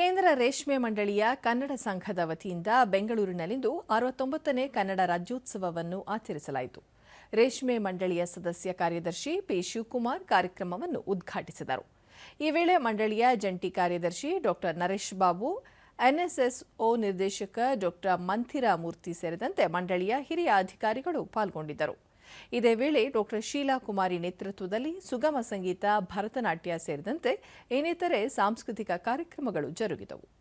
ಕೇಂದ್ರ ರೇಷ್ಮೆ ಮಂಡಳಿಯ ಕನ್ನಡ ಸಂಘದ ವತಿಯಿಂದ ಬೆಂಗಳೂರಿನಲ್ಲಿಂದು ಅರವತ್ತೊಂಬತ್ತನೇ ಕನ್ನಡ ರಾಜ್ಯೋತ್ಸವವನ್ನು ಆಚರಿಸಲಾಯಿತು. ರೇಷ್ಮೆ ಮಂಡಳಿಯ ಸದಸ್ಯ ಕಾರ್ಯದರ್ಶಿ ಪಿ ಶಿವಕುಮಾರ್ ಕಾರ್ಯಕ್ರಮವನ್ನು ಉದ್ಘಾಟಿಸಿದರು. ಈ ವೇಳೆ ಮಂಡಳಿಯ ಜಂಟಿ ಕಾರ್ಯದರ್ಶಿ ಡಾಕ್ಟರ್ ನರೇಶ್ ಬಾಬು, ಎನ್ಎಸ್ಎಸ್ಒ ನಿರ್ದೇಶಕ ಡಾಕ್ಟರ್ ಮಂಥಿರಾ ಮೂರ್ತಿ ಸೇರಿದಂತೆ ಮಂಡಳಿಯ ಹಿರಿಯ ಅಧಿಕಾರಿಗಳು ಪಾಲ್ಗೊಂಡಿದ್ದರು. ಇದೇ ವೇಳೆ ಡಾಕ್ಟರ್ ಶೀಲಾ ಕುಮಾರಿ ನೇತೃತ್ವದಲ್ಲಿ ಸುಗಮ ಸಂಗೀತ ಭರತನಾಟ್ಯ ಸೇರಿದಂತೆ ಇನ್ನಿತರೆ ಸಾಂಸ್ಕೃತಿಕ ಕಾರ್ಯಕ್ರಮಗಳು ಜರುಗಿದವು.